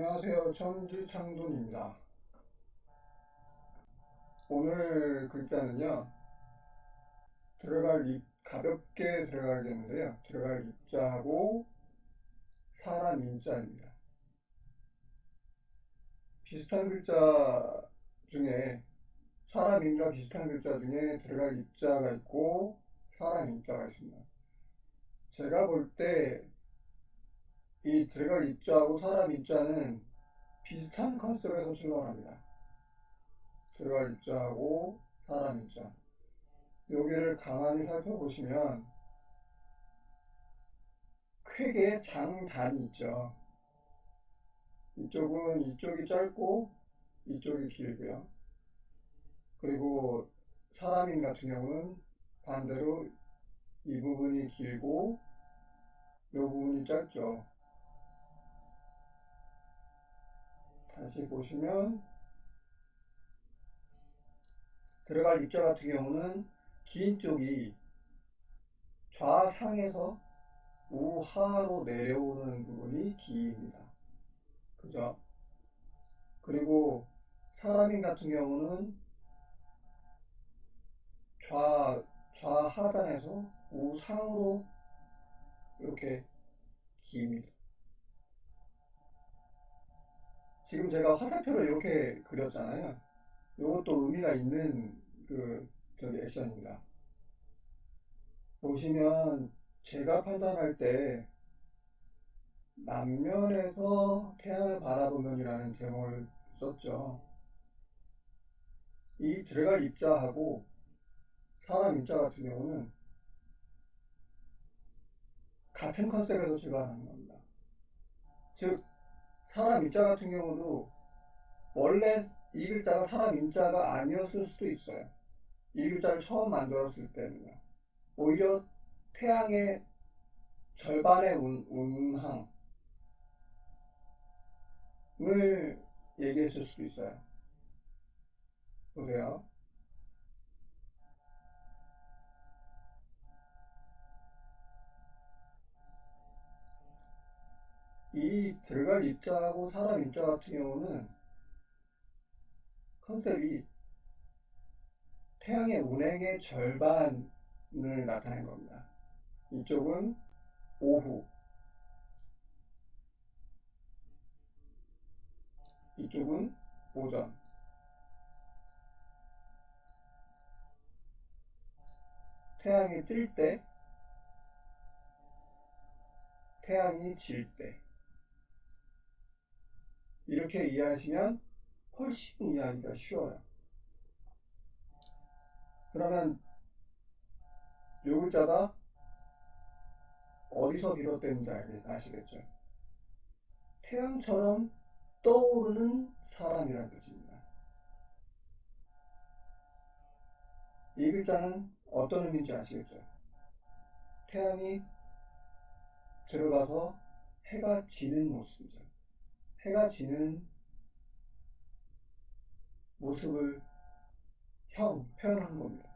안녕하세요. 천지창돈입니다. 오늘 글자는요, 들어갈 입, 가볍게 들어가겠는데요. 들어갈 입자하고 사람 인자입니다. 비슷한 글자 중에 사람 인자 비슷한 글자 중에 들어갈 입자가 있고 사람 인자가 있습니다. 제가 볼때 이 들어갈 입자하고 사람 입자는 비슷한 컨셉에서 출발합니다. 들어갈 입자하고 사람 입자. 여기를 가만히 살펴보시면 크게 장단이 있죠. 이쪽은 이쪽이 짧고 이쪽이 길고요. 그리고 사람인 같은 경우는 반대로 이 부분이 길고 이 부분이 짧죠. 다시 보시면 들어갈 입자 같은 경우는 긴 쪽이 좌상에서 우하로 내려오는 부분이 기입니다. 그죠? 그리고 사람인 같은 경우는 좌, 좌하단에서 우상으로 이렇게 기입니다. 지금 제가 화살표를 이렇게 그렸잖아요. 이것도 의미가 있는 그 저기 액션입니다. 보시면 제가 판단할 때 남면에서 태양을 바라보면이라는 제목을 썼죠. 이 들어갈 입자하고 사람 입자 같은 경우는 같은 컨셉에서 출발하는 겁니다. 즉 사람 인자 같은 경우도 원래 이 글자가 사람 인자가 아니었을 수도 있어요. 이 글자를 처음 만들었을 때는요. 오히려 태양의 절반의 운, 운항을 얘기했을 수도 있어요. 보세요. 이 들어갈 입자하고 사람 입자 같은 경우는 컨셉이 태양의 운행의 절반을 나타낸 겁니다. 이쪽은 오후, 이쪽은 오전. 태양이 뜰 때, 태양이 질 때. 이렇게 이해하시면 훨씬 이해하기가 쉬워요. 그러면 요 글자가 어디서 비롯된지 아시겠죠? 태양처럼 떠오르는 사람이라는 뜻입니다. 이 글자는 어떤 의미인지 아시겠죠? 태양이 들어가서 해가 지는 모습이죠. 해가 지는 모습을 형, 표현한 겁니다.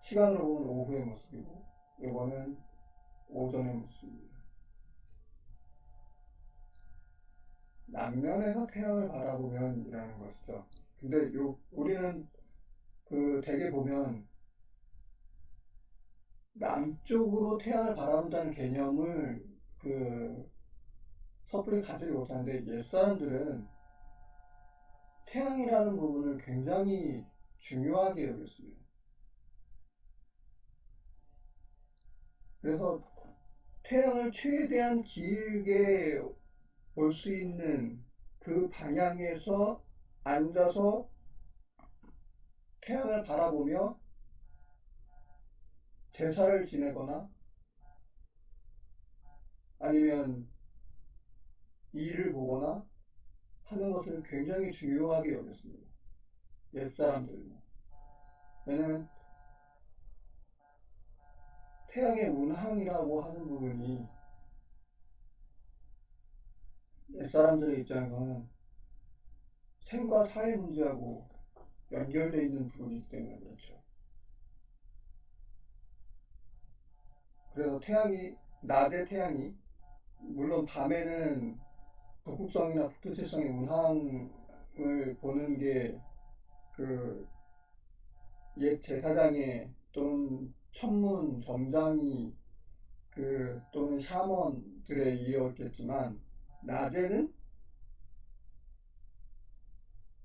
시간으로 보면 오후의 모습이고, 이거는 오전의 모습입니다. 남면에서 태양을 바라보면 이라는 것이죠. 근데 요, 우리는 그 대개 보면 남쪽으로 태양을 바라본다는 개념을 그 섣불리 가지를 못하는데 옛사람들은 태양이라는 부분을 굉장히 중요하게 여겼습니다. 그래서 태양을 최대한 길게 볼 수 있는 그 방향에서 앉아서 태양을 바라보며 제사를 지내거나 아니면 일을 보거나 하는 것을 굉장히 중요하게 여겼습니다. 옛사람들은. 왜냐면 태양의 운항이라고 하는 부분이 옛사람들의 입장에서는 생과 사의 문제하고 연결되어 있는 부분이기 때문에 그렇죠. 그래서 태양이, 낮에 태양이, 물론 밤에는 북극성이나 북두칠성의 운항을 보는 게 그 옛 제사장의 또는 천문 점장이 그 또는 샤먼들의 일이었겠지만 낮에는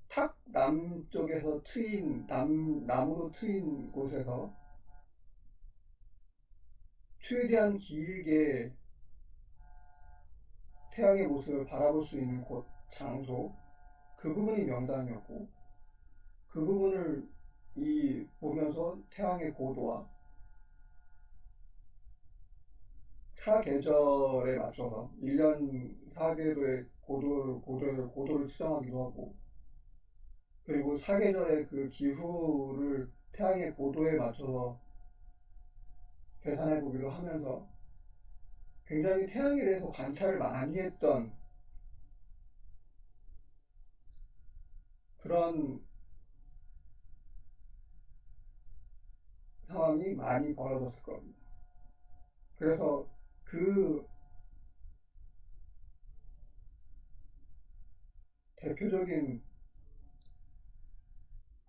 탁 남쪽에서 트인 남 나무로 트인 곳에서 최대한 길게 태양의 모습을 바라볼 수 있는 곳 장소 그 부분이 명당이었고 그 부분을 이 보면서 태양의 고도와 사계절에 맞춰서 1년 4개도의 고도를, 고도를, 고도를 측정하기도 하고, 그리고 사계절의 그 기후를 태양의 고도에 맞춰서 계산해 보기도 하면서 굉장히 태양에 대해서 관찰을 많이 했던 그런 상황이 많이 벌어졌을 겁니다. 그래서 그 대표적인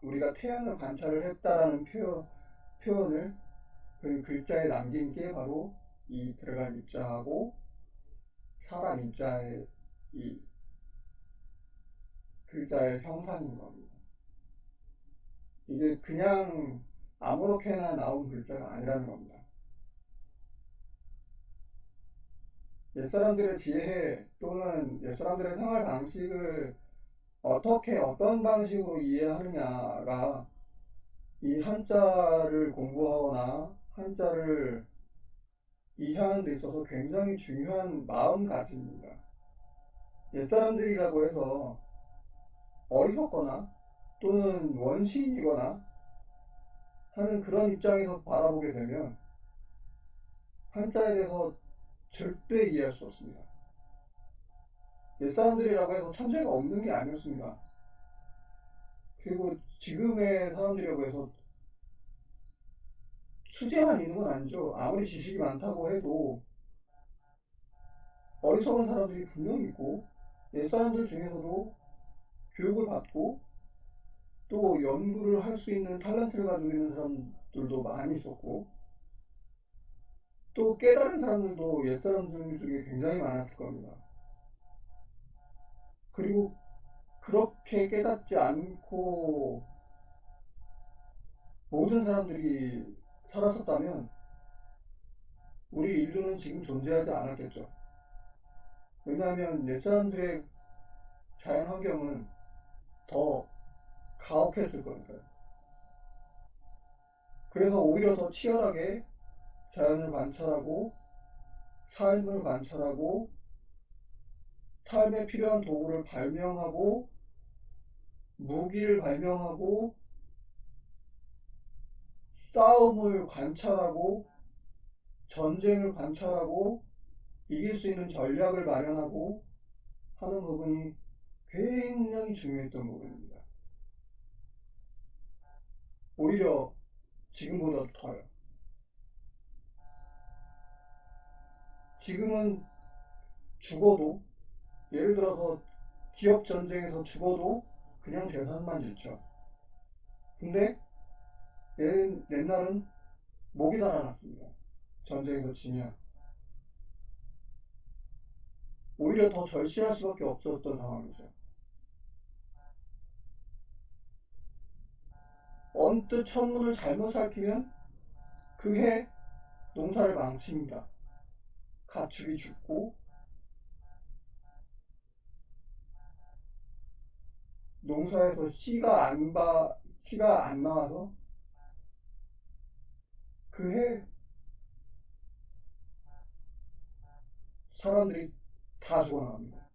우리가 태양을 관찰을 했다라는 표현, 표현을 그 글자에 남긴 게 바로 이 들어갈 입자하고 사람 입자의 이 글자의 형상인 겁니다. 이게 그냥 아무렇게나 나온 글자가 아니라는 겁니다. 옛사람들의 지혜 또는 옛사람들의 생활 방식을 어떻게 어떤 방식으로 이해하느냐가 이 한자를 공부하거나 한자를 이해하는 데 있어서 굉장히 중요한 마음가짐입니다. 옛사람들이라고 해서 어리석거나 또는 원시인이거나 하는 그런 입장에서 바라보게 되면 한자에 대해서 절대 이해할 수 없습니다. 옛사람들이라고 해서 천재가 없는 게 아니었습니다. 그리고 지금의 사람들이라고 해서 수재만 있는 건 아니죠. 아무리 지식이 많다고 해도 어리석은 사람들이 분명히 있고 옛사람들 중에서도 교육을 받고 또 연구를 할 수 있는 탤런트를 가지고 있는 사람들도 많이 있었고 또 깨달은 사람들도 옛사람들 중에 굉장히 많았을 겁니다. 그리고 그렇게 깨닫지 않고 모든 사람들이 살았었다면 우리 인류는 지금 존재하지 않았겠죠. 왜냐하면 옛 사람들의 자연 환경은 더 가혹했을 거니까요. 그래서 오히려 더 치열하게 자연을 관찰하고 삶을 관찰하고 삶에 필요한 도구를 발명하고 무기를 발명하고 싸움을 관찰하고 전쟁을 관찰하고 이길 수 있는 전략을 마련하고 하는 부분이 굉장히 중요했던 부분입니다. 오히려 지금보다 더요. 지금은 죽어도 예를 들어서 기업 전쟁에서 죽어도 그냥 재산만 잃죠. 근데 옛날은 목이 달아났습니다. 전쟁에서 지면. 오히려 더 절실할 수밖에 없었던 상황이죠. 언뜻 천문을 잘못 살피면 그해 농사를 망칩니다. 가축이 죽고 농사에서 씨가 안 봐, 씨가 안 나와서 그해 사람들이 다 죽어나갑니다.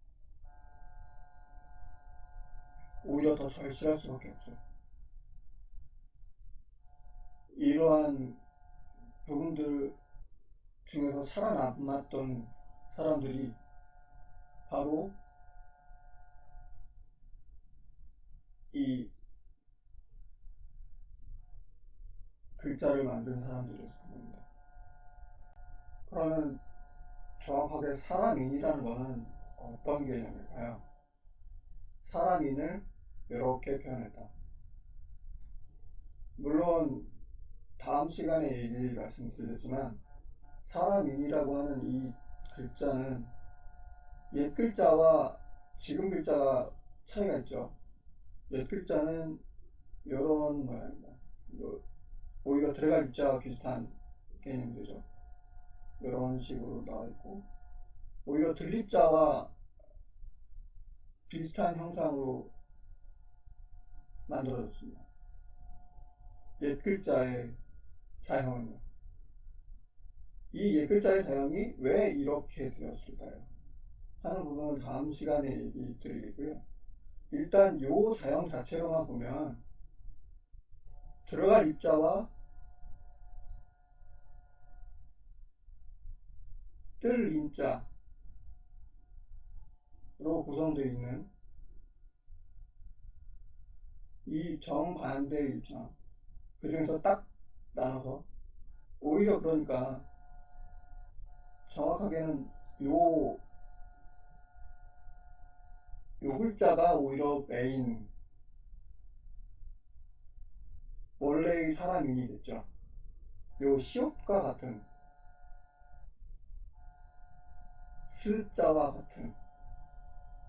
오히려 더 절실할 수밖에 없죠. 이러한 부분들 중에서 살아남았던 사람들이 바로 이 글자를 만든 사람들이었을 겁니다. 그러면 정확하게 사람인이라는 것은 어떤 개념일까요? 사람인을 이렇게 표현했다. 물론 다음 시간에 얘기 말씀드리겠지만 사람인이라고 하는 이 글자는 옛 글자와 지금 글자가 차이가 있죠. 옛 글자는 이런 모양입니다. 오히려 들어갈 입자와 비슷한 개념되죠. 이런 식으로 나와 있고 오히려 들립자와 비슷한 형상으로 만들어졌습니다. 옛 글자의 자형은요. 이옛 글자의 자형이 왜 이렇게 되었을까요? 하는 부분은 다음 시간에 얘기 드리겠고요. 일단 요 자형 자체로만 보면 들어갈 입자와 뜰 인자로 구성되어 있는 이 정반대 입장 그 중에서 딱 나눠서 오히려 그러니까 정확하게는 요, 요 글자가 오히려 메인 원래의 사람인이 됐죠. 요 시옷과 같은 스자와 같은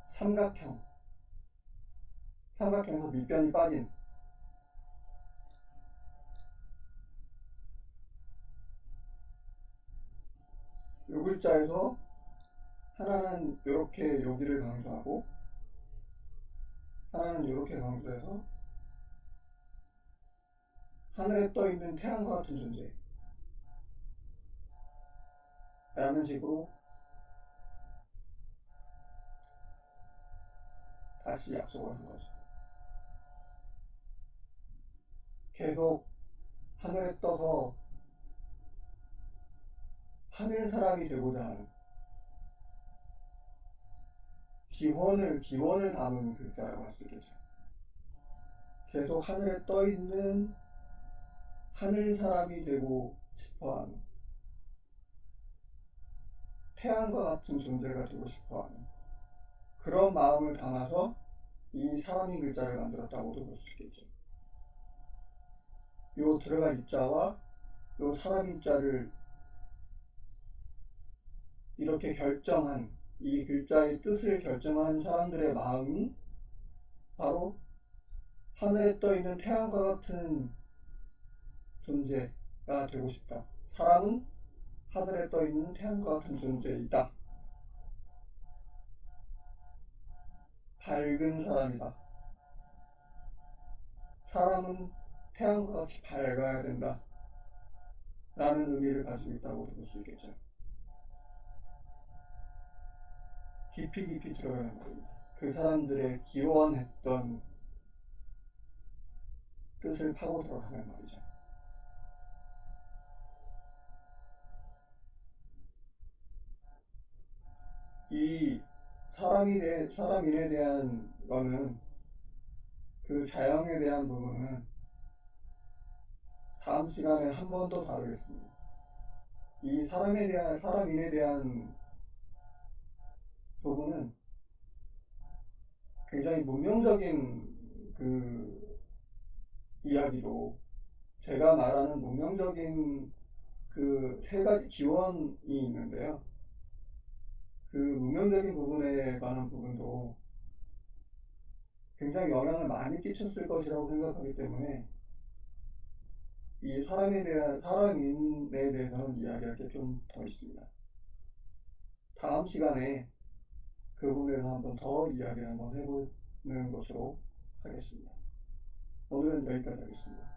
삼각형. 삼각형에서 밑변이 빠진. 요 글자에서 하나는 이렇게 여기를 강조하고 하나는 이렇게 강조해서 하늘에 떠 있는 태양과 같은 존재 라는 식으로 다시 약속을 한 거죠. 계속 하늘에 떠서 하늘 사람이 되고자 하는 기원을 기원을 담은 글자라고 할 수 있겠죠. 계속 하늘에 떠 있는 하늘 사람이 되고 싶어하는 태양과 같은 존재가 되고 싶어하는 그런 마음을 담아서 이 사람인 글자를 만들었다고도 볼 수 있겠죠. 요 들어갈 입자와 요 사람 입자를 이렇게 결정한 이 글자의 뜻을 결정한 사람들의 마음이 바로 하늘에 떠 있는 태양과 같은 존재가 되고 싶다. 사람은 하늘에 떠 있는 태양과 같은 존재이다. 밝은 사람이다. 사람은 태양과 같이 밝아야 된다. 라는 의미를 가지고 있다고 볼 수 있겠죠. 깊이 깊이 들어가는. 그 사람들의 기원했던 뜻을 파고 들어가면 말이죠. 이 사람이 대, 사람인에 대한 거는 그 자영에 대한 부분은 다음 시간에 한 번 더 다루겠습니다. 이 사람에 대한 사람인에 대한 부분은 굉장히 문명적인 그 이야기로 제가 말하는 문명적인 그 세 가지 기원이 있는데요. 그 문명적인 부분에 관한 부분도 굉장히 영향을 많이 끼쳤을 것이라고 생각하기 때문에 이 사람에 대한 사람인에 대해서는 이야기할 게 좀 더 있습니다. 다음 시간에 그 부분에서 한번 더 이야기를 한번 해보는 것으로 하겠습니다. 오늘은 여기까지 하겠습니다.